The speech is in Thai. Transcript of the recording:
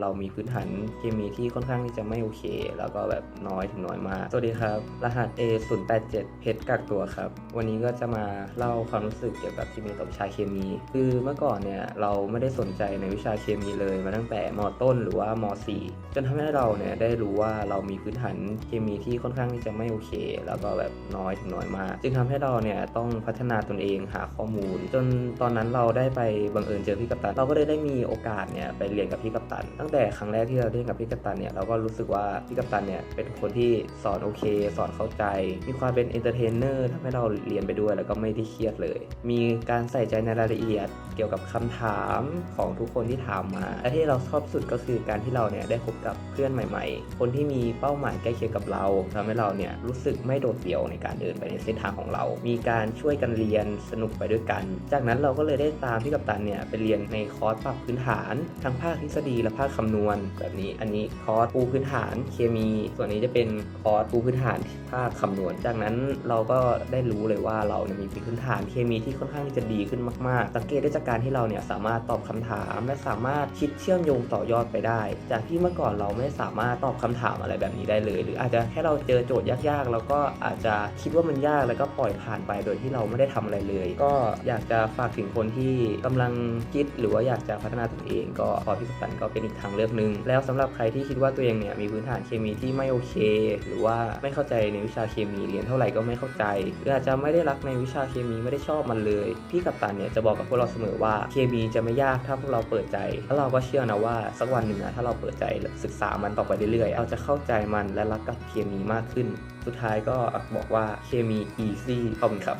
เรามีพื้นฐานเคมีที่ค่อนข้างที่จะไม่โอเค แล้วก็แบบน้อยถึงน้อยมาก สวัสดีครับ รหัส A 0 8 7เพชรกักตัวครับ วันนี้ก็จะมาเล่าความรู้สึกเกี่ยวกับที่มีต่อวิชาเคมี คือเมื่อก่อนเนี่ยเราไม่ได้สนใจในวิชาเคมีเลยมาตั้งแต่มต้นหรือว่าม4จนทำให้เราเนี่ยได้รู้ว่าเรามีพื้นฐานเคมีที่ค่อนข้างที่จะไม่โอเค แล้วก็แบบน้อยถึงน้อยมาก จึงทำให้เราเนี่ยต้องพัฒนาตนเองหาข้อมูล จนตอนนั้นเราได้ไปบังเอิญเจอพี่กัปตัน เราก็เลยได้มีโอกาสเนี่ยไปเรียนกับพี่กัปตันตั้งแต่ครั้งแรกที่เราเรียนกับพี่กัปตันเนี่ยเราก็รู้สึกว่าพี่กัปตันเนี่ยเป็นคนที่สอนโอเค สอนเข้าใจ มีความเป็นเอนเตอร์เทนเนอร์ทำให้เราเรียนไปด้วยแล้วก็ไม่ได้เครียดเลย มีการใส่ใจในรายละเอียด เกี่ยวกับคำถามของทุกคนที่ถามมาและที่เราชอบสุดก็คือการที่เราเนี่ยได้พบกับเพื่อนใหม่ ๆ คนที่มีเป้าหมายใกล้เคียงกับเราทำให้เราเนี่ยรู้สึกไม่โดดเดี่ยวในการเดินไปในเส้นทางของเรา มีการช่วยกันเรียนสนุกไปด้วยกัน จากนั้นเราก็เลยได้ตามพี่กัปตันเนี่ยไปเรียนในคอร์สปรับพื้นฐานทั้งภาคทฤษฎีและภาคคำนวณแบบนี้ อันนี้คอร์สปูพื้นฐานเคมี ส่วนนี้จะเป็นคอร์สปูพื้นฐานภาคคำนวณ จากนั้นเราก็ได้รู้เลยว่าเราเนี่ยมีพื้นฐานเคมีที่ค่อนข้างที่จะดีขึ้นมาก ๆ สังเกตได้จากการที่เราเนี่ยสามารถตอบคำถาม และสามารถคิดเชื่อมโยงต่อยอดไปได้ จากที่เมื่อก่อนเราไม่สามารถตอบคำถามอะไรแบบนี้ได้เลย หรืออาจจะแค่เราเจอโจทย์ยากๆแล้วก็อาจจะคิดว่ามันยากแล้วก็ปล่อยผ่านไปโดยที่เราไม่ได้ทำอะไรเลย ก็อยากจะฝากถึงคนที่กำลังคิดหรือว่าอยากจะพัฒนาตนเอง ก็คอร์สพี่กัปตันก็เป็นอีกทางเลือกหนึ่งแล้วสำหรับใครที่คิดว่าตัวเองเนี่ยมีพื้นฐานเคมีที่ไม่โอเค หรือว่าไม่เข้าใจในวิชาเคมีเรียนเท่าไหร่ก็ไม่เข้าใจหรืออาจจะไม่ได้รักในวิชาเคมีไม่ได้ชอบมันเลย พี่กัปตันเนี่ยจะบอกกับพวกเราเสมอว่าเคมีจะไม่ยากถ้าพวกเราเปิดใจแล้วเราก็เชื่อนะว่าสักวันหนึ่งนะถ้าเราเปิดใจศึกษามันต่อไปเรื่อยๆเราจะเข้าใจมันและรักกับเคมีมากขึ้น สุดท้ายก็บอกว่าเคมี easy ขอบคุณครับ